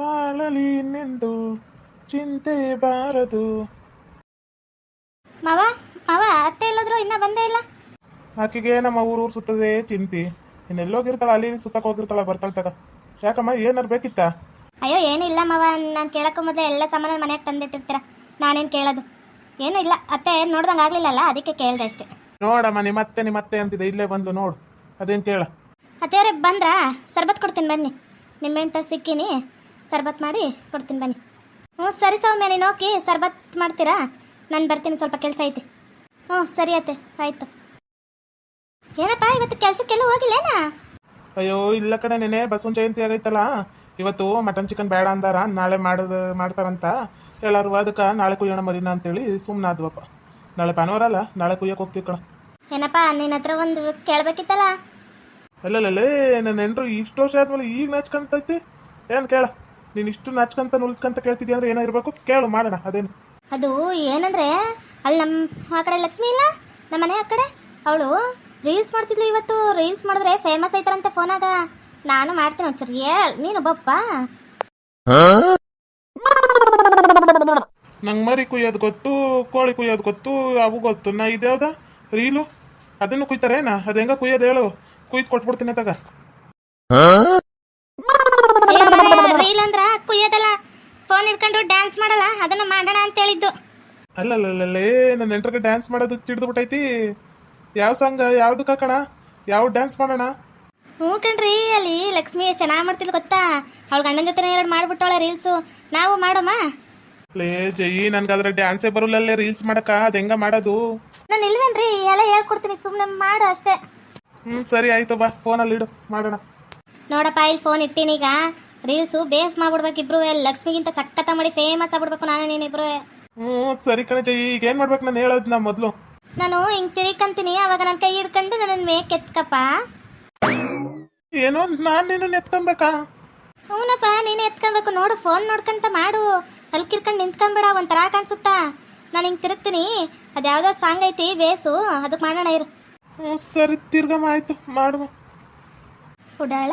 ಬಾಳಲಿ ನಿಂದು ಚಿಂತೆ ಬಾರದು. ಮಾವ ಮಾವ ಅತ್ತೆ ಇಲ್ಲದ್ರು ಇನ್ನ ಬಂದೇ ಇಲ್ಲ? ಆಕೆಗೆ ನಮ್ಮ ಊರು ಊರು ಸುತ್ತದೆ ಚಿಂತೆ. ಇನ್ನೆಲ್ಲೋಗಿರ್ತಾಳ ಅಲ್ಲಿ ಸುತ್ತಕ್ಕೆ ಹೋಗಿರ್ತಾಳ ಬರ್ತಾಳ ತಗ. ಯಾಕಮ್ಮ ಏನಾರು ಬೇಕಿತ್ತ? ಅಯ್ಯೋ ಏನಿಲ್ಲ ಮಾವ. ನಾನು ಕೇಳಕ್ಕೂ ಮೊದಲೇ ಎಲ್ಲ ಸಾಮಾನು ಮನೆಗೆ ತಂದಿಟ್ಟಿರ್ತೀರ. ನಾನೇನು ಕೇಳೋದು? ಏನೂ ಇಲ್ಲ. ಅತ್ತೆ ನೋಡ್ದಂಗೆ ಆಗ್ಲಿಲ್ಲಲ್ಲ ಅದಕ್ಕೆ ಕೇಳಿದೆ ಅಷ್ಟೇ. ನೋಡಮ್ಮ ನಿಮ್ಮತ್ತೆ ಅತ್ತೆ ನಿಮ್ಮ ಅತ್ತೆ ಅಂತಿದೆ. ಇಲ್ಲೇ ಬಂದು ನೋಡು. ಅದೇನು ಕೇಳ? ಅತ್ತೆಯವ್ರೆ ಬಂದ್ರಾ? ಸರ್ಬತ್ ಕೊಡ್ತೀನಿ ಬನ್ನಿ. ನಿಮ್ಮೆಂಟ ಸಿಕ್ಕಿನಿ. ಸರ್ಬತ್ ಮಾಡಿ ಕೊಡ್ತೀನಿ ಬನ್ನಿ. ಹ್ಞೂ ಸರಿ ಸೌಮ್ಯ ನೀನು ಓಕೆ ಸರ್ಬತ್ ಮಾಡ್ತೀರಾ? ನಾನು ಬರ್ತೀನಿ ಸ್ವಲ್ಪ ಕೆಲಸ ಐತಿ. ಹ್ಞೂ ಸರಿ ಆಯ್ತು ಆಯಿತು. ಏನಪ್ಪ ಇವತ್ತು ಕೆಲಸಕ್ಕೆಲ್ಲ ಹೋಗಿಲ್ಲೇನಾ? ಅಯ್ಯೋ ಇಲ್ಲ ಕಡೆ ನೆನೆ ಬಸವನ್ ಜಯಂತಿ ಆಗೈತಲ್ಲ. ಇವತ್ತು ಮಟನ್ ಚಿಕನ್ ಬೇಡ ಅಂದಾರ ನಾಳೆ ಮಾಡೋದು ಮಾಡ್ತಾರಂತ. ಎಲ್ಲರೂ ಅದಕ್ಕೆ ನಾಳೆ ಕುಯ್ಯೋಣ ಮರಿನ ಅಂತೇಳಿ ಸುಮ್ಮನಾದ್ವಪ್ಪ ನಾಳೆ ಭಾನುವಾರ ಅಲ್ಲ ನಾಳೆ ಕುಯ್ಯಕ್ಕೆ ಹೋಗ್ತೀವಿ ಕಣ. ಏನಪ್ಪ ನಿನ್ನ ಹತ್ರ ಒಂದು ಕೇಳಬೇಕಿತ್ತಲ್ಲ? ಅಲ್ಲಲ್ಲೇ ನನ್ನ ಎಂಟ್ರು ಇಷ್ಟು ವರ್ಷ ಆದ್ಮೇಲೆ ಈಗ ನಾಚ್ಕೊಂತೈತಿ. ಏನು ಕೇಳ? ನೀನು ಇಷ್ಟು ನಾಚ್ಕೊಂತ ನುಲ್ಕಂತ ಕೇಳ್ತಿದ್ಯ ಅಂದ್ರೆ ಏನೋ ಇರಬೇಕು? ಕೇಳು ಮಾಡೋಣ ಅದೇನು. ಅದು ಏನಂದ್ರೆ ಅಲ್ಲಿ ನಮ್ಮ ಆ ಕಡೆ ಲಕ್ಷ್ಮಿ ಇಲ್ಲ? ನಮ್ಮ ಮನೆ ಆ ಕಡೆ? ಅವಳು ರೀಲ್ಸ್ ಮಾಡ್ತಿದ್ಲು ಇವತ್ತು. ರೀಲ್ಸ್ ಮಾಡಿದ್ರೆ ಫೇಮಸ್ ಐತಾರಂತೆ ಫೋನಾಗ. ನಾನು ಮಾಡ್ತೀನಿ ಒಂಚೂರು ಹೇಳ್ ನೀನು ಬಪ್ಪ ನಂಗೆ ಮರಿ ಕುಯ್ಯೋದು ಗೊತ್ತು ಕೋಳಿ ಕುಯ್ಯೋದು ಗೊತ್ತು ಅವು ಗೊತ್ತು. ನಾ ಇದ್ಯಾವ್ದ ರೀಲು? ಅದನ್ನು ಕುಯ್ತಾರೇನಾ ಅದು ಹೆಂಗ ಕುಯ್ಯೋದು ಹೇಳು. ಕುಯ್ದು ಕೊಟ್ಬಿಡ್ತೀನಿ ತಗ ಕುಯ್ಯೋದಲ್ಲ? ಫೋನ್ ಹಿಡ್ಕೊಂಡು ಡ್ಯಾನ್ಸ್ ಮಾಡಲ್ಲ? ಅದನ್ನ ಮಾಡೋಣ ಅಂತ ಹೇಳಿದ್ದು. ಅಲ್ಲಲ್ಲಲ್ಲೇ ನನ್ನ ನೆಂಟ್ರಿಗೆ ಡ್ಯಾನ್ಸ್ ಮಾಡೋದು ಚಿಡ್ದು ಬಿಟ್ಟೈತಿ ಯಾವ ಸಾಂಗ್ ಯಾವ್ದು ಕಾಕಣ ಯಾವ ಡ್ಯಾನ್ಸ್ ಮಾಡೋಣ? ಹ್ಞೂ ಕಣ್ರಿ ಅಲ್ಲಿ ಲಕ್ಷ್ಮಿ ಎಷ್ಟು ಚೆನ್ನಾಗಿ ಮಾಡ್ತಿದ್ಲು ಗೊತ್ತಾ? ಅವಳ ಗಂಡನ ಜೊತೆ ಎರಡು ಮಾಡ್ಬಿಟ್ಟವಳ ರೀಲ್ಸು ನಾವು ಮಾಡೋಮ್ಮ ಲೇ ಜಯಿ ನನ್ಗಾದ್ರೆ ಡ್ಯಾನ್ಸೇ ಬರಲ್ಲೇ ರೀಲ್ಸ್ ಮಾಡಕ ಅದು ಹೆಂಗ ಮಾಡೋದು? ನಾನು ಇಲ್ವೇನ್ರಿ ಎಲ್ಲ ಹೇಳ್ಕೊಡ್ತೀನಿ ಸುಮ್ಮನೆ ಮಾಡು ಅಷ್ಟೇ. ಹ್ಞೂ ಸರಿ ಆಯ್ತು ಬಾ ಫೋನಲ್ಲಿ ಇಡು ಮಾಡೋಣ. ನೋಡಪ್ಪ ಇಲ್ಲಿ ಫೋನ್ ಇಟ್ಟಿನೀಗ. ರೀಲ್ಸು ಬೇಸ್ ಮಾಡ್ಬಿಡ್ಬೇಕು ಇಬ್ರು ಲಕ್ಷ್ಮಿಗಿಂತ ಸಖತ್ತ ಮಾಡಿ ಫೇಮಸ್ ಆಗ್ಬಿಡ್ಬೇಕು ನಾನು ನೀನಿಬ್ರು ಹ್ಞೂ ಸರಿ ಕಣಜ ಈಗ ಏನು ಮಾಡ್ಬೇಕು ನಾನು ಹೇಳೋದು ನಾ ಮೊದಲು. ನಾನು ಹಿಂಗ್ ತಿರ್ಕಂತೀನಿ ಅವಾಗ ನನ್ನ ಕೈ ಹಿಡ್ಕೊಂಡು ನನ್ನ ಮೇಕ್ ಎತ್ಕಪ್ಪ ಏನೋ ನಾನು ನೀನು ನೆತ್ಕೊಬೇಕಾ ಹ್ಞೂನಪ್ಪ ನೀನೇ ಎತ್ಕೊಬೇಕು. ನೋಡು ಫೋನ್ ನೋಡ್ಕಂತ ಮಾಡು. ಹಲ್ಕಿರ್ಕೊಂಡು ನಿಂತ್ಕೊಂಬೇಡ ಒಂಥರ ಕಾಣಿಸುತ್ತಾ. ನಾನು ಹಿಂಗೆ ತಿರುಗ್ತೀನಿ ಅದು ಯಾವ್ದೋ ಸಾಂಗ್ ಐತಿ ಬೇಸು. ಅದಕ್ಕೆ ಮಾಡೋಣ ಇರು. ಹ್ಞೂ ಸರಿ ತಿರ್ಗಮ್ಮ ಆಯ್ತು ಮಾಡುವ. ಉಡಾಳ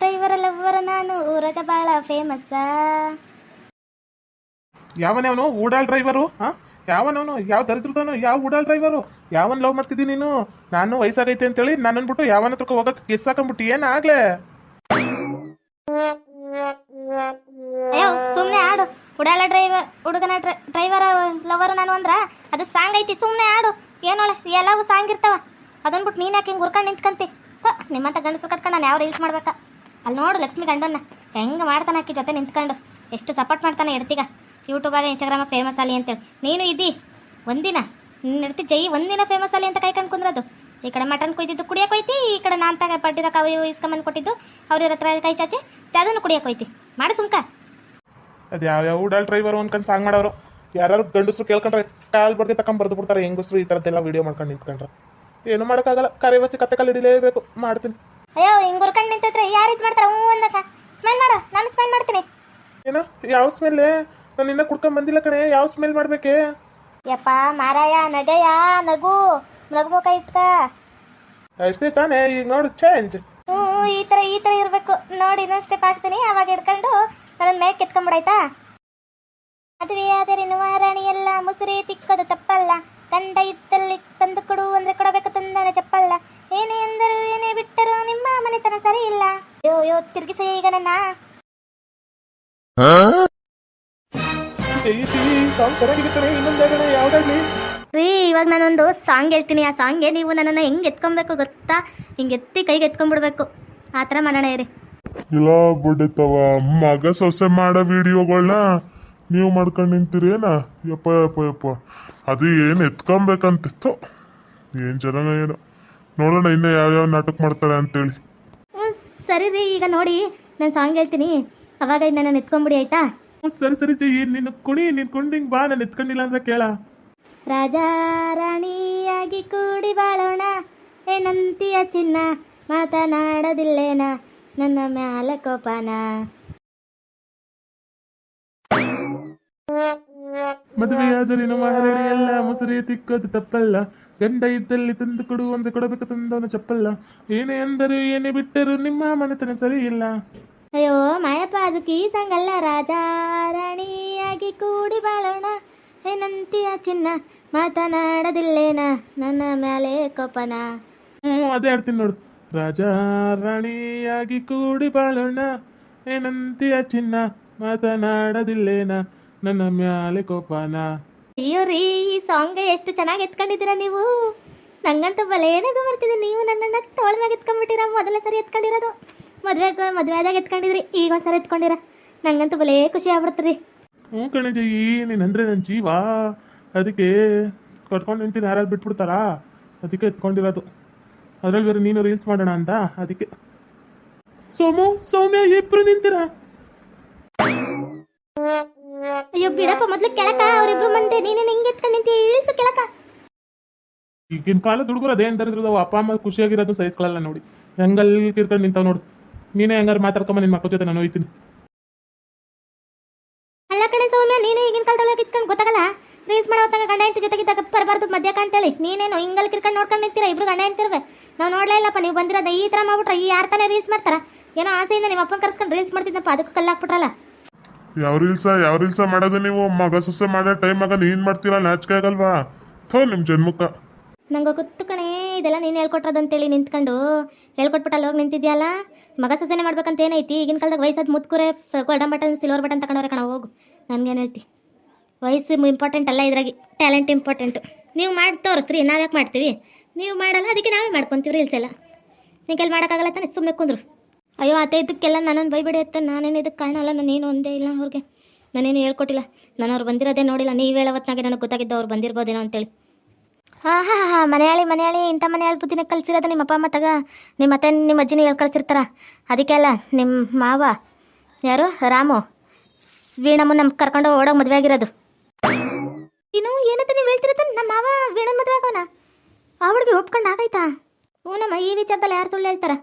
ಡ್ರೈವರ್ ಲವ್ವರ ನಾನು ಊರಾಗ ಭಾಳ ಫೇಮಸ್ಸ ಯಾವನವನು? ಊಡಾಳ್ ಡ್ರೈವರು ಹಾ? ಯಾವನವನು? ಯಾವ ದರಿದ್ರದವನು? ಯಾವ ಊಡಾಳ್ ಡ್ರೈವರು ಯಾವನ್ ಲವ್ ಮಾಡ್ತಿದ್ದಿ ನೀನು? ನಾನು ವಯಸ್ಸಾಗೈತೆ ಅಂತೇಳಿ ಅನ್ಬಿಟ್ಟು ಯಾವನ ಹತ್ರಕ್ಕೆ ಹೋಗಕ್ಕೆ ಗೆಸ್ ಹಾಕೊಂಡ್ಬಿಟ್ಟು. ಏನಾಗ್ಲೇ ಅಯ್ಯೋ ಸುಮ್ಮನೆ ಆಡು. ಉಡಾಳ ಡ್ರೈವರ್ ಹುಡುಗನ ಡ್ರೈವರ್ ಲವರ್ ನಾನು ಅಂದ್ರ ಅದು ಸಾಂಗ್ ಐತಿ ಸುಮ್ಮನೆ ಆಡು. ಏನೋಳೆ ಎಲ್ಲವೂ ಸಾಂಗ್ ಇರ್ತಾವ. ಅದನ್ ಬಿಟ್ಟು ನೀನು ಯಾಕೆ ಹಿಂಗೆ ಹುರ್ಕೊಂಡು ನಿಂತ್ಕಂತಿ? ಥ, ನಿಮ್ಮಂತ ಗಂಡಸರು ಕಟ್ಕೊಂಡು ನಾನು ಯಾವ ರೀಲ್ಸ್ ಮಾಡ್ಬೇಕಾ? ಅಲ್ಲಿ ನೋಡು ಲಕ್ಷ್ಮಿ ಗಂಡನ್ನ ಹೆಂಗೆ ಮಾಡ್ತಾನೆ ಆಕಿ ಜೊತೆ ನಿಂತ್ಕೊಂಡು. ಎಷ್ಟು ಸಪೋರ್ಟ್ ಮಾಡ್ತಾನೆ ಇರ್ತೀಗ ಯೂಟ್ಯೂಬಾಗ ಇನ್ಸ್ಟಾಗ್ರಾಮ ಫೇಮಸ್ ಅಲ್ಲಿ ಅಂತೇಳಿ. ನೀನು ಇದ್ದಿ ಒಂದಿನ. ನಿನ್ನ ಇರ್ತಿ ಜೈ ಒಂದಿನ ಫೇಮಸ್ ಅಲ್ಲಿ ಅಂತ ಕೈಕೊಂಡು ಕುಂದ್ರದು. ಈ ಕಡೆ ಮಟನ್ ಕುಯ್ದಿದ್ದು ಕುಡಿಯಕ್ಕೆ ಹೋಯ್ತಿ, ಈ ಕಡೆ ನಾನು ತಗ ಪಡ್ಡಿರೋ ಕಾವು ಇಸ್ಕೊಂಬಂದು ಕೊಟ್ಟಿದ್ದು, ಅವ್ರ ಹತ್ರ ಕೈ ಚಾಚಿ ಅದನ್ನು ಕುಡಿಯಕ್ಕೆ ಹೋಯ್ತಿ. ಮಾಡಿ ಸುಮ್ಕ. ಅದು ಯಾವ ಯಾವ ಡಲ್ ಡ್ರೈವರ್ ಅನ್ಕೊಂಡು ಸಾಂಗ್ ಮಾಡೋರು. ಯಾರು ಗಂಡಸರು ಕೇಳ್ಕೊಂಡ್ರೆ ಕಾಲ್ ಬರ್ದು ತಕೊಂಡ್ ಬರ್ದು ಬಿಡ್ತಾರೆ ಹೆಂಗಸ್ರು ಈ ಥರದ್ದೆಲ್ಲ ವೀಡಿಯೋ ಮಾಡ್ಕೊಂಡು ನಿಂತ್ಕೊಂಡ್ರೆ. ಏನು ಮಾಡೋಕ್ಕಾಗಲ್ಲ. ಕರೆವಸಿ ಕತೆ ಕಾಲು ಹಿಡಿಲೇಬೇಕು ಮಾಡ್ತೀನಿ. ಅಯ್ಯೋ ಹಿಂಗ್ ಹುರ್ಕೊಂಡು ನಿಂತಿದ್ರೆ ಯಾರು ಇದು ಮಾಡ್ತಾರ? ಹ್ಞೂ ಅಂದಕ ಸ್ಮೆಲ್ ಮಾಡು ನಾನು ಸ್ಮೆಲ್ ಮಾಡ್ತೀನಿ. ಏನ ಯಾವ ಸ್ಮೆಲ್ ನಾನು ಇನ್ನ ಕುಡ್ಕೊಂಡ್ ಬಂದಿಲ್ಲ ಕಣೆ. ಯಾವ ಸ್ಮೆಲ್ ಮಾಡ್ಬೇಕೆ? ಯಪ್ಪ ಮಾರಾಯ ನಗಯ ನಗು ನಗ್ಬೇಕಾಯ್ತ ಅಷ್ಟೇ ತಾನೇ ಈಗ ನೋಡು ಚೇಂಜ್ ಹ್ಞೂ ಈ ಥರ ಈ ಥರ ಇರಬೇಕು. ನೋಡಿ ಇನ್ನೊಂದು ಸ್ಟೆಪ್ ಹಾಕ್ತೀನಿ. ಅವಾಗ ಹಿಡ್ಕೊಂಡು ನನ್ನ ಮೇಲೆ ಕೆತ್ಕೊಂಬಿಡಾಯ್ತಾ ಮದುವೆ ಆದರೆ ರಾಣಿ ಎಲ್ಲ ಮುಸುರಿ ತಿಕ್ಕೋದು ತಪ್ಪಲ್ಲ. ಗಂಡ ಇತ್ತಲ್ಲಿ ತಂದು ಕೊಡು ಅಂದ್ರೆ ಕೊಡಬೇಕು ತಂದಾನೆ ಚಪ್ಪಲ್ಲ. ಏನೇ ಎಂದರು ಏನೇ ಬಿಟ್ಟರು ನಿಮ್ಮ ಮನೆತನ ಸರಿ ಇಲ್ಲ ಯೋ ಯೋ ತಿರುಗಿಸಿ ಈಗ ನನ್ನ. ಸಾಂಗ್ ಇನ್ನೊಂದು ಯಾವ್ದಾಗ್ಲಿ. ರೀ ಇವಾಗ ನಾನೊಂದು ಸಾಂಗ್ ಹೇಳ್ತೀನಿ. ಆ ಸಾಂಗ್ಗೆ ನೀವು ನನ್ನನ್ನು ಹೆಂಗೆ ಎತ್ಕೊಬೇಕು ಗೊತ್ತಾ? ಹಿಂಗೆ ಎತ್ತಿ ಕೈಗೆ ಎತ್ಕೊಂಡ್ಬಿಡ್ಬೇಕು. ಆ ಥರ ಮಾಡೋಣ ಇರಿ. ಇಲ್ಲ ಬಿಡ್ತವ. ಮಗ ಸೊಸೆ ಮಾಡೋ ವಿಡಿಯೋಗಳನ್ನ ನೀವು ಮಾಡ್ಕೊಂಡು ನಿಂತೀರೇನ? ಯಪ್ಪ ಯಪ್ಪ ಯಪ್ಪ. ಅದು ಏನು ಎತ್ಕೊಬೇಕಂತಿತ್ತು? ಏನು ಜನನ ಏನು? ನೋಡೋಣ ಇನ್ನು ಯಾವ್ಯಾವ ನಾಟಕ ಮಾಡ್ತಾರೆ ಅಂತೇಳಿ. ಸರಿ ರೀ ಈಗ ನೋಡಿ. ನಾನು ಸಾಂಗ್ ಹೇಳ್ತೀನಿ. ಅವಾಗ ನನ್ನ ಎತ್ಕೊಂಬಿಡಿ ಆಯ್ತಾ? ಹ್ಞೂ ಸರಿ ಸರಿ ಜೈ. ನಿನ್ನ ಕುಣಿ ನಿನ್ ಕುಣಿಂಗ್ ಬಾ ನಾನು ಎತ್ಕೊಂಡಿಲ್ಲ ಅಂದ್ರೆ ಕೇಳ. ರಾಜ ರಾಣಿಯಾಗಿ ಕೂಡಿ ಬಾಳೋಣ. ಏನಂತೀಯ ಚಿನ್ನ ಮಾತನಾಡೋದಿಲ್ಲೇನ? ನನ್ನ ಮ್ಯಾಲ ಕೋಪನ. ಮದುವೆಯಾದರೆ ನಮ್ಮ ಹರಡಿ ಎಲ್ಲ ಮುಸುರಿ ತಿಕ್ಕೋದು ತಪ್ಪಲ್ಲ. ಗಂಡ ಇದ್ದಲ್ಲಿ ತಂದು ಕೊಡು ಅಂದ್ರೆ ಕೊಡಬೇಕು ತಂದವನ ಚಪ್ಪಲ್ಲ. ಏನೇ ಅಂದರು ಏನೇ ಬಿಟ್ಟರು ನಿಮ್ಮ ಮನೆತನ ಸರಿ ಇಲ್ಲ ಅಯ್ಯೋ ಮಾಯಪ್ಪ ಅದು ಕೀಸಂಗಲ್ಲ ಸಂಗಲ್ಲ ರಾಜ ರಾಣಿಯಾಗಿ ಕೂಡಿ ಬಾಳೋಣ. ಏನಂತೀಯ ಚಿನ್ನ ಮಾತನಾಡದಿಲ್ಲೇನ? ನನ್ನ ಮೇಲೆ ಕೋಪನ? ಹ್ಞೂ ಅದೇ ಆಡ್ತೀನಿ ನೋಡು. ರಾಜ ರಾಣಿಯಾಗಿ ಕೂಡಿ ಬಾಳೋಣ. ಏನಂತೀಯ ಚಿನ್ನ ಮಾತನಾಡದಿಲ್ಲೇನ? ನನ್ನ ಮ್ಯಾಲೆ ಕೋಪನ. ಅಯ್ಯೋ ರೀ ಈ ಸಾಂಗ್ ಎಷ್ಟು ಚೆನ್ನಾಗಿ ಎತ್ಕೊಂಡಿದ್ದೀರಾ ನೀವು? ನಂಗಂತೂ ಬಲೇನಾಗ ಬರ್ತಿದೆ. ನೀವು ನನ್ನನ್ನು ತೋಳ್ಮ್ಯಾಗ ಎತ್ಕೊಂಡ್ಬಿಟ್ಟಿರ ಮೊದಲನೇ ಸರಿ ಎತ್ಕೊಂಡಿರೋದು. ಮದುವೆ ಮದುವೆ ಆದಾಗ ಎತ್ಕೊಂಡಿದ್ರಿ ಈಗ ಒಂದ್ಸರಿ ಎತ್ಕೊಂಡಿರ. ನಂಗಂತೂ ಬಲೇ ಖುಷಿ ಆಗ್ಬಿಡ್ತೀರಿ ಹ್ಞೂ ಕಣಜಯಿ ನೀನಂದ್ರೆ ನನ್ನ ಜೀವ? ಅದಕ್ಕೆ ಕಟ್ಕೊಂಡು ನಿಂತಿನ ಯಾರಾದ್ರು ಬಿಟ್ಬಿಡ್ತಾರಾ? ಅದಕ್ಕೆ ಎತ್ಕೊಂಡಿರೋದು. ಅದ್ರಲ್ಲಿ ಬೇರೆ ನೀನು ರೀಲ್ಸ್ ಮಾಡೋಣ ಅಂತ ಅದಕ್ಕೆ. ಸೋಮು ಸೌಮ್ಯ ಇಬ್ರು ನಿಂತೀರಾ? ಅಯ್ಯೋ ಬಿಡಪ್ಪ ಮೊದ್ಲು ಕೆಳಕ ಅವರಿಬ್ರು ಮಂದಿ. ನೀನೆ ಹಿಂಗೆ ಎತ್ಕೊಂಡು ನಿಂತಿ ಇಳಿಸು ಕೆಳಕ ಈಗಿನ ಕಾಲದ ಹುಡುಗರು ಅದೇನ್ ತರಿದ್ರು ಅಪ್ಪ ಅಮ್ಮ ಖುಷಿಯಾಗಿರೋದು ಸಹಿಸ್ಕೊಳ್ಳಲ್ಲ ನೋಡಿ. ಹೆಂಗಲ್ಲಿ ತಿರ್ಕೊಂಡು ನಿಂತಾವ ನೋಡು. ನೀನೇ ಹೆಂಗಾರು ಮಾತಾಡ್ಕೊಂಬ ನಿನ್ ಮಕ್ಕಳ ಜೊತೆ ನಾನು ಹೋಯ್ತೀನಿ. ಅಲ್ಲ ಕಣೆ ಸೌಮ್ಯ ನೀನು ಈಗಿನ ಕಾಲದೊಳಗೆ ಇಟ್ಕೊಂಡು ಗೊತ್ತಾಗಲ್ಲ? ರೀಲ್ಸ್ ಮಾಡೋ ಹೊತ್ತಾಗ ಗಂಡ ಹೆಂಡತಿ ಜೊತೆಗಿದ್ದಾಗ ಬರಬಾರ್ದು ಮದ್ಯಕ ಅಂತೇಳಿ. ನೀನೇನು ಹಿಂಗಲ್ಲಿ ಕಿರ್ಕೊಂಡು ನೋಡ್ಕೊಂಡು ನಿಂತೀರ? ಇಬ್ರು ಗಂಡ ಹೆಂಡ್ತಿರ್ವೆ ನಾವು ನೋಡ್ಲೇ ಇಲ್ಲಪ್ಪ ನೀವು ಬಂದಿರೋದ ಈ ಥರ ಮಾಡ್ಬಿಟ್ರೆ ಈ ಯಾರು ತಾನೇ ರೀಲ್ಸ್ ಮಾಡ್ತಾರ? ಏನೋ ಆಸೆಯಿಂದ ನಿಮ್ಮ ಅಪ್ಪನ ಕರ್ಸ್ಕೊಂಡು ರೀಲ್ಸ್ ಮಾಡ್ತಿದ್ದಪ್ಪ ಅದಕ್ಕೆ ಕಲ್ಲಾಕ್ಬಿಟ್ರಲ್ಲ ಯಾವ ರೀಲ್ಸ ಯಾವ ರೀಲ್ಸ ಮಾಡೋದು ನೀವು? ಮಗ ಸೊಸೆ ಮಾಡೋ ಟೈಮಾಗ ನೀನ್ ಮಾಡ್ತೀರಾ? ನಾಚಿಕೆ ಆಗಲ್ವಾ? ಥೋ, ನಿಮ್ ಜನ್ಮಕ್ಕ ನಂಗೆ ಗೊತ್ತು ಕಣೇ, ಇದೆಲ್ಲ ನೀನು ಹೇಳ್ಕೊಟ್ರದಂತೇಳಿ ನಿಂತ್ಕೊಂಡು. ಹೇಳ್ಕೊಟ್ಬಿಟ್ಟಲ್ಲಿ ಹೋಗಿ ನಿಂತಿದ್ಯಲ್ಲ? ಮಗ ಸೊಸೆನೆ ಮಾಡ್ಬೇಕಂತ ಏನೈತಿ? ಈಗಿನ ಕಾಲದಾಗ ವಯಸ್ಸಾದ ಮುತ್ಕುರೆ ಗೋಲ್ಡನ್ ಬಟನ್ ಸಿಲ್ವರ್ ಬಟನ್ ತಗೊಂಡವ್ರೆ ಕಣ, ಹೋಗು. ನನ್ಗೇನು ಹೇಳ್ತಿ? ವಯಸ್ಸು ಇಂಪಾರ್ಟೆಂಟ್ ಅಲ್ಲ ಇದ್ರಾಗಿ ಟ್ಯಾಲೆಂಟ್ ಇಂಪಾರ್ಟೆಂಟು ನೀವು ಮಾಡಿ, ತೋರಿಸ್ರಿ ನಾವು ಯಾಕೆ ಮಾಡ್ತೀವಿ? ನೀವು ಮಾಡಲ್ಲ, ಅದಕ್ಕೆ ನಾವೇ ಮಾಡ್ಕೊತೀವಿ ರೀಲ್ಸ್ ಎಲ್ಲ. ನಿಂಗೆಲ್ಲಿ ಮಾಡೋಕ್ಕಾಗಲ್ಲ ತಾನೆ ಸುಮ್ಮನೆ ಕುಂದ್ರು. ಅಯ್ಯೋ, ಅತ್ತೆ, ಇದಕ್ಕೆಲ್ಲ ನನ್ನನ್ನು ಬೈಬೇಡಿ ಅತ್ತೆ. ನಾನೇನು ಇದಕ್ಕೆ ಕಾರಣ ಅಲ್ಲ ನಾನೇನು ಒಂದೇ ಇಲ್ಲ ಅವ್ರಿಗೆ. ನಾನೇನು ಹೇಳ್ಕೊಟ್ಟಿಲ್ಲ. ನಾನು ಅವ್ರು ಬಂದಿರೋದೇ ನೋಡಿಲ್ಲ. ನೀವು ಹೇಳೋವತ್ನಾಗೆ ನನಗೆ ಗೊತ್ತಾಗಿದ್ದು ಅವ್ರು ಬಂದಿರ್ಬೋದೇನೋ ಅಂತೇಳಿ. ಹಾಂ ಹಾಂ ಹಾಂ ಮನೆಯಾಳಿ ಮನೆಯಾಳಿ, ಇಂಥ ಮನೆಯಾಳಿ ಬುದ್ಧಿನ ಕಲ್ಸಿರೋದು ನಿಮ್ಮ ಅಪ್ಪ ಅಮ್ಮ, ತಗ. ನಿಮ್ಮ ಅತ್ತೆ, ನಿಮ್ಮ ಅಜ್ಜಿನ ಹೇಳಿ ಕಳಿಸಿರ್ತಾರ? ಅದಕ್ಕೆ ಅಲ್ಲ ನಿಮ್ಮ ಮಾವ. ಯಾರು? ರಾಮು. ವೀಣಮ್ಮ ನಮ್ಮ ಕರ್ಕೊಂಡು ಓಡೋಗಿ ಮದುವೆ ಆಗಿರೋದು. ಇನ್ನು ಏನಂತ ನೀವು ಹೇಳ್ತಿರತ್ತ ನಮ್ಮ ಮಾವ ವೀಣಮ್ಮ ಮದುವೆ ಆಗೋಣ ಆ ಹುಡುಗಿ ಒಪ್ಕೊಂಡು ಆಗೈತಾ ಹ್ಞೂ ನಮ್ಮ ಈ ವಿಚಾರದಲ್ಲಿ ಯಾರು ಸುಳ್ಳು ಹೇಳ್ತಾರ?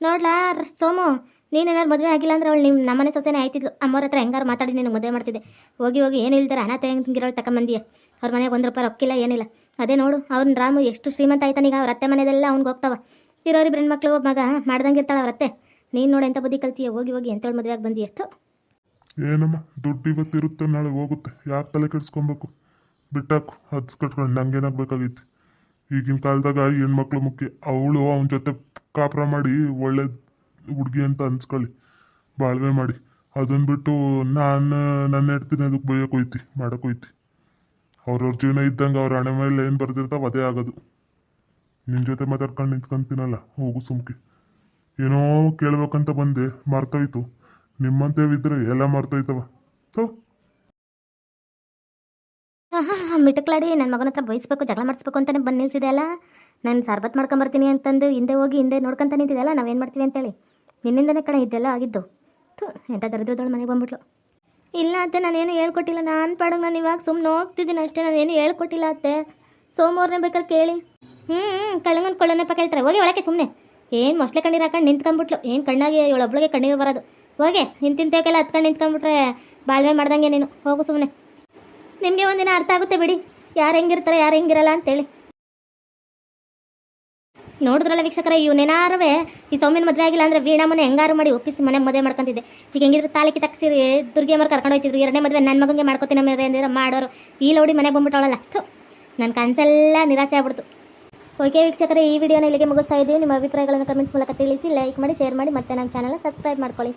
ನೋಡ್ಲಾ, ಸೋಮ ನೀನೇನಾರು ಮದುವೆ ಆಗಿಲ್ಲ ಅಂದ್ರೆ ಅವಳು ನಿಮ್ಮ ನಮ್ಮನೆ ಸೊಸೆನೇ ಆಯ್ತಿದ್ಲು. ಅಮ್ಮವ್ರ ಹತ್ರ ಹೆಂಗಾರು ಮಾತಾಡಿ ನಿನಗೆ ಮದುವೆ ಮಾಡ್ತಿದ್ದೆ. ಹೋಗಿ ಹೋಗಿ ಏನು ಇಲ್ದಾರೆ ಅನಾಥ ಹೆಂಗಿರೋಳು ತಕೊಂಬಂದಿಯ? ಅವ್ರ ಮನೆಗೆ ಒಂದು ರೂಪಾಯಿ ರೊಕ್ಕಿಲ್ಲ, ಏನಿಲ್ಲ. ಅದೇ ನೋಡು ಅವ್ರನ್ನ ರಾಮು ಎಷ್ಟು ಶ್ರೀಮಂತ ಆಯ್ತಾನೀಗ ಅವ್ರ ಅತ್ತೆ ಮನೆಯದೆಲ್ಲ ಅವ್ನಿಗೆ ಹೋಗ್ತಾವ. ಇರೋರಿ ಬ್ರೆಂಡ್ ಮಕ್ಕಳು ಮಗ, ಮಾಡ್ದಂಗೆ ಇರ್ತಾಳೆ ಅವ್ರ ಅತ್ತೆ. ನೀನು ನೋಡಿ ಎಂಥ ಬುದ್ಧಿ ಕಲ್ತೀಯ, ಹೋಗಿ ಹೋಗಿ ಎಂಥೇಳಿ ಮದುವೆಗೆ ಬಂದಿ ಎತ್ತು ಏನಮ್ಮ, ದುಡ್ಡು ಇವತ್ತಿರುತ್ತೆ ನಾಳೆ ಹೋಗುತ್ತೆ. ಯಾಕೆ ತಲೆ ಕೆಡಿಸ್ಕೊಬೇಕು? ಬಿಟ್ಟಾಕು ಅದು ಕಟ್ಕೊಂಡು ನಂಗೇನಾಗಬೇಕಾಗೈತಿ ಈಗಿನ ಕಾಲದಾಗ ಹೆಣ್ಮಕ್ಳು ಮುಖ್ಯ. ಅವಳು ಅವನ ಜೊತೆ ಕಾపుರ ಮಾಡಿ, ಒಳ್ಳೆ ಹುಡುಗಿ ಅಂತ ಅನ್ಸ್ಕೊಳ್ಳಿ. ಬಾಳ್ವೆ ಮಾಡಿ. ಅದನ್ನ ಬಿಟ್ಟು ನಾನು ನನ್ನ ಹೆಡ್ತೀನಿ ಅದಕ್ಕೆ ಬೈಯಕ್ಕೆ ಹೋಯ್ತಿ ಮಾಡಕ್ಕೆ ಹೋಯ್ತಿ? ಅವ್ರವ್ರ ಜೀವನ ಇದ್ದಂಗೆ ಅವ್ರ ಹಣೆ ಮೇಲೆ ಏನು ಬರ್ದಿರ್ತಾವ ಅದೇ ಆಗೋದು. ನಿನ್ನ ಜೊತೆ ಮಾತಾಡ್ಕೊಂಡು ನಿಂತ್ಕೊಂತೀನಲ್ಲ, ಹೋಗು ಸುಮ್ಕೆ. ಏನೋ ಕೇಳ್ಬೇಕಂತ ಬಂದೆ, ಮರ್ತೋಯ್ತು. ನಿಮ್ಮಂತೇವಿದ್ರೆ ಎಲ್ಲ ಮರ್ತೋಯ್ತವ. ಥೋ. ಮಿಟಕ್ಲಾಡಿ ನನ್ನ ಮಗನ ಹತ್ರ ಬಯಸ್ಬೇಕು ಜಗಳ ಮಾಡಿಸ್ಬೇಕು ಅಂತಾನೆ ಬಂದು ನಿಲ್ಸಿದೆ ಅಲ್ಲ? ನಾನು ಸರ್ಬತ್ ಮಾಡ್ಕೊಂಬರ್ತೀನಿ ಅಂತಂದು ಹಿಂದೆ ಹೋಗಿ ಹಿಂದೆ ನೋಡ್ಕೊಂತ ನಿಂತಿದ್ದೆಲ್ಲ ನಾವೇನು ಮಾಡ್ತೀವಿ ಅಂತೇಳಿ. ನಿನ್ನಿಂದನೇ ಕಡೆ ಇದ್ದೆಲ್ಲ ಆಗಿದ್ದು. ಥು ಎಂಥ ದರಿದ್ರದೊಳು ಮನೆಗೆ ಬಂದ್ಬಿಟ್ಲು. ಇಲ್ಲ ಅತ್ತೆ, ನಾನೇನು ಹೇಳ್ಕೊಟ್ಟಿಲ್ಲ. ನಾನು ಪಾಡಂಗೆ ನಾನು ಇವಾಗ ಸುಮ್ಮನೆ ಹೋಗ್ತಿದ್ದೀನಿ ಅಷ್ಟೇ. ನಾನೇನು ಹೇಳ್ಕೊಟ್ಟಿಲ್ಲ ಅತ್ತೆ. ಸೋಮವಾರನೇ ಬೇಕಾದ್ರೆ ಕೇಳಿ. ಹ್ಞೂ ಕಳ್ಳಂಗನ್ ಕೊಳ್ಳನಪ್ಪ ಕೇಳ್ತಾರೆ. ಹೋಗಿ ಒಳಗೆ ಸುಮ್ಮನೆ ಏನು ಮೊಸಳೆ ಕಣ್ಣೀರು ಹಾಕೊಂಡು ನಿಂತ್ಕೊಂಡ್ಬಿಟ್ಲು ಏನು ಕಣ್ಣಾಗಿ ಇವಳೊಬ್ಳಿಗೆ ಕಣ್ಣೀರು ಬರೋದು. ಹೋಗಿ ನಿಂತಿಂತಕ್ಕೆಲ್ಲ ಹತ್ಕೊಂಡು ನಿಂತ್ಕೊಂಡ್ಬಿಟ್ರೆ ಬಾಳ್ವೆ ಮಾಡ್ದಂಗೆ ನೀನು. ಹೋಗು ಸುಮ್ಮನೆ ನಿಮಗೆ ಒಂದಿನ ಅರ್ಥ ಆಗುತ್ತೆ ಬಿಡಿ. ಯಾರು ಹೆಂಗಿರ್ತಾರೆ, ಯಾರು ಹೆಂಗಿರಲ್ಲ ಅಂತೇಳಿ. ನೋಡಿದ್ರಲ್ಲ ವೀಕ್ಷಕರ, ಇವನೇನಾರವೇ, ಈ ಸೌಮ್ಯನ ಮದುವೆ ಆಗಿಲ್ಲ ಅಂದ್ರೆ ಮನೆ ಹೆಂಗಾರು ಮಾಡಿ ಒಪ್ಪಿಸಿ ಮನೆ ಮದುವೆ ಮಾಡ್ಕೊಂತಿದ್ದೆ. ಈಗ ಹೆಂಗಿದ್ರು ತಾಲೂಕಿ ಕಿತ್ತಾಕ್ಸಿರಿ ದುರ್ಗೆ ಅಮ್ಮರ್ ಕರ್ಕೊಂಡು ಹೋಯ್ತಿದ್ರು. ಎರಡನೇ ಮದುವೆ ನನ್ನ ಮಗಂಗೆ ಮಾಡ್ಕೊತೀನಿ ಮೇಲೆ ಅಂದಿರ ಮಾಡೋರು. ಈ ಲೌಡಿ ಮನೆಗೆ ಬಂದ್ಬಿಟ್ಟವಳಲ್ಲ ಥು. ನನ್ನ ಕನಸೆಲ್ಲ ನಿರಾಸೆ ಆಗ್ಬಿಡ್ತು. ಓಕೆ ವೀಕ್ಷಕರೇ, ಈ ವಿಡಿಯೋನ ಇಲ್ಲಿಗೆ ಮುಗಿಸ್ತಾ ಇದ್ದೀವಿ. ನಿಮ್ಮ ಅಭಿಪ್ರಾಯಗಳನ್ನು ಕಮೆಂಟ್ಸ್ ಮೂಲಕ ತಿಳಿಸಿ ಲೈಕ್ ಮಾಡಿ ಶೇರ್ ಮಾಡಿ, ಮತ್ತೆ ನಮ್ಮ ಚಾನಲ್ ಸಬ್ಸ್ಕ್ರೈಬ್ ಮಾಡ್ಕೊಳ್ಳಿ.